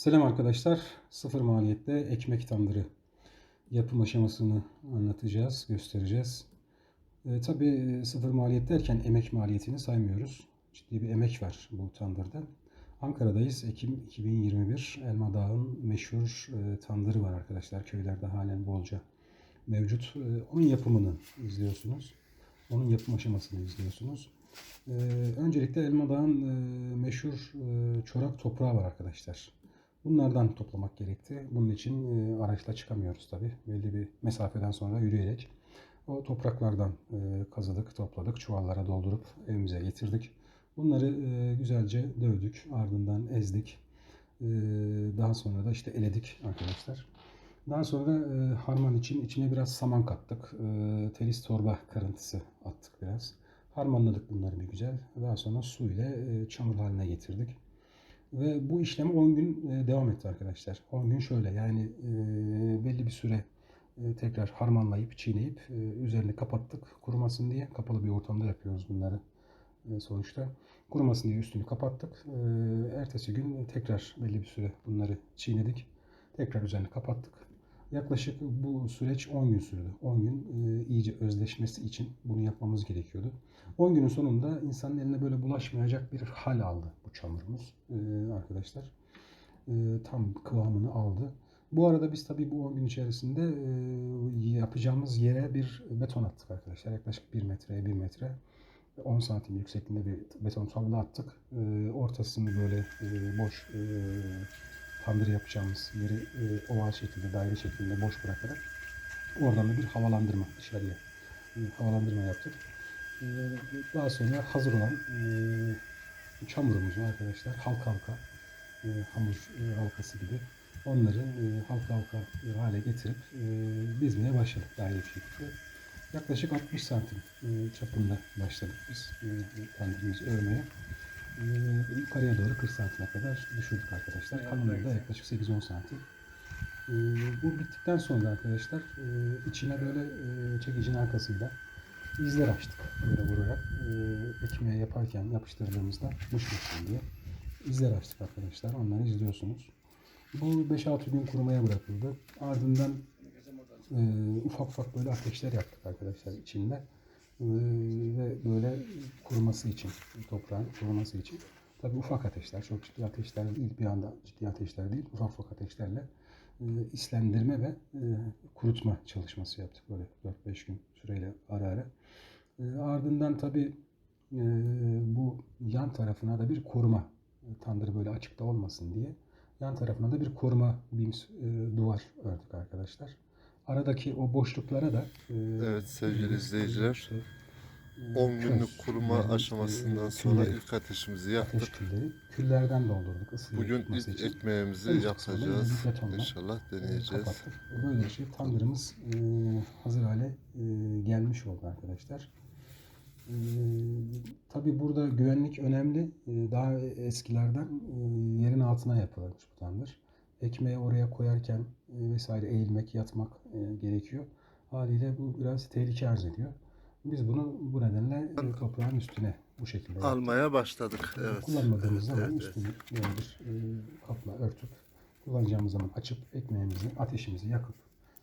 Selam arkadaşlar. Sıfır maliyette ekmek tandırı yapım aşamasını anlatacağız, göstereceğiz. E, tabii sıfır maliyet derken emek maliyetini saymıyoruz. Ciddi bir emek var bu tandırda. Ankara'dayız. Ekim 2021. Elma Dağı'nın meşhur e, tandırı var arkadaşlar. Köylerde halen bolca mevcut. E, onun yapımını izliyorsunuz. Onun yapım aşamasını izliyorsunuz. E, öncelikle Elma Dağı'nın e, meşhur e, çorak toprağı var arkadaşlar. Bunlardan toplamak gerekti. Bunun için e, araçla çıkamıyoruz tabi. Belli bir mesafeden sonra yürüyerek o topraklardan e, kazıdık, topladık, çuvallara doldurup evimize getirdik. Bunları e, güzelce dövdük, ardından ezdik. E, daha sonra da işte eledik arkadaşlar. Daha sonra da e, harman için içine biraz saman kattık. E, telis torba karıntısı attık biraz. Harmanladık bunları bir güzel. Daha sonra su ile e, çamur haline getirdik. Ve bu işlem 10 gün e, devam etti arkadaşlar. 10 gün şöyle yani e, belli bir süre e, tekrar harmanlayıp çiğneyip e, üzerini kapattık kurumasın diye. Kapalı bir ortamda yapıyoruz bunları sonuçta. Kurumasın diye üstünü kapattık. Ertesi gün tekrar belli bir süre bunları çiğnedik. Tekrar üzerini kapattık. Yaklaşık bu süreç 10 gün sürdü. 10 gün e, iyice özleşmesi için bunu yapmamız gerekiyordu. 10 günün sonunda insanın eline böyle bulaşmayacak bir hal aldı bu çamurumuz e, arkadaşlar. E, tam kıvamını aldı. Bu arada biz tabii bu 10 gün içerisinde yapacağımız yere bir beton attık arkadaşlar. Yaklaşık 1 metreye 1 metre 10 santim yüksekliğinde bir beton tabla attık. Ortasını böyle boş tandır yapacağımız yeri e, oval şekilde, daire şeklinde boş bırakarak oradan da bir havalandırma dışarıya e, havalandırma yaptık. E, daha sonra hazır olan e, çamurumuzu arkadaşlar halka halka e, hamur e, halkası gibi onları e, halka halka bir hale getirip e, dizmeye başladık daire bir şekilde. Yaklaşık 60 santim e, çapında başladık biz e, tandırımızı örmeye. E, yukarıya doğru 40 santime kadar düşürdük arkadaşlar. Kalınlığı da yaklaşık 8-10 santim. E, bu bittikten sonra arkadaşlar e, içine böyle e, çekicinin arkasıyla izler açtık böyle vurarak. E, ekmeğe yaparken yapıştırdığımızda düşmesin diye izler açtık arkadaşlar. Onları izliyorsunuz. Bu 5-6 gün kurumaya bırakıldı. Ardından e, ufak ufak böyle ateşler yaktık arkadaşlar içinde. E, ve böyle kuruması için, toprağın kuruması için. Tabi ufak ateşler, çok ciddi ateşler değil, bir anda ciddi ateşler değil, ufak ufak ateşlerle e, islendirme ve e, kurutma çalışması yaptık böyle 4-5 gün süreyle ara ara. E, ardından tabi bu yan tarafına da bir koruma, tandır böyle açıkta olmasın diye yan tarafına da bir koruma bims duvar ördük arkadaşlar. Aradaki o boşluklara da e, Evet sevgili izleyiciler, işte, e, 10 köz, günlük kuruma yani, aşamasından e, sonra külleri, ilk ateşimizi ateş yaktık. külleri küllerden doldurduk ısıyı Bugün ilk ekmeğimizi kısmına yapacağız. İnşallah e, deneyeceğiz. kapattık. Böylece tandırımız e, hazır hale e, gelmiş oldu arkadaşlar. E, Tabii burada güvenlik önemli. E, daha eskilerden e, yerin altına yapılırmış bu tandır. Ekmeği oraya koyarken e, vesaire eğilmek, yatmak e, gerekiyor. Haliyle bu biraz tehlike arz ediyor. Biz bunu bu nedenle e, toprağın üstüne bu şekilde yaptık. Almaya başladık. Evet. Kullanmadığımız Evet, zaman evet, üstünü böyle bir kapla örtüp kullanacağımız zaman açıp ekmeğimizi, ateşimizi yakıp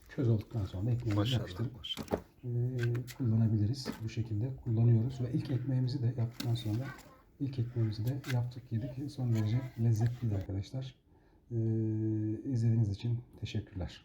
köz olduktan sonra ekmeğimizi Maşallah yapıştırıp maşallah. e, kullanabiliriz. Bu şekilde kullanıyoruz ve ilk ekmeğimizi de yaptıktan sonra ilk ekmeğimizi de yaptık yedik. Son derece lezzetliydi arkadaşlar. E, izlediğiniz için teşekkürler.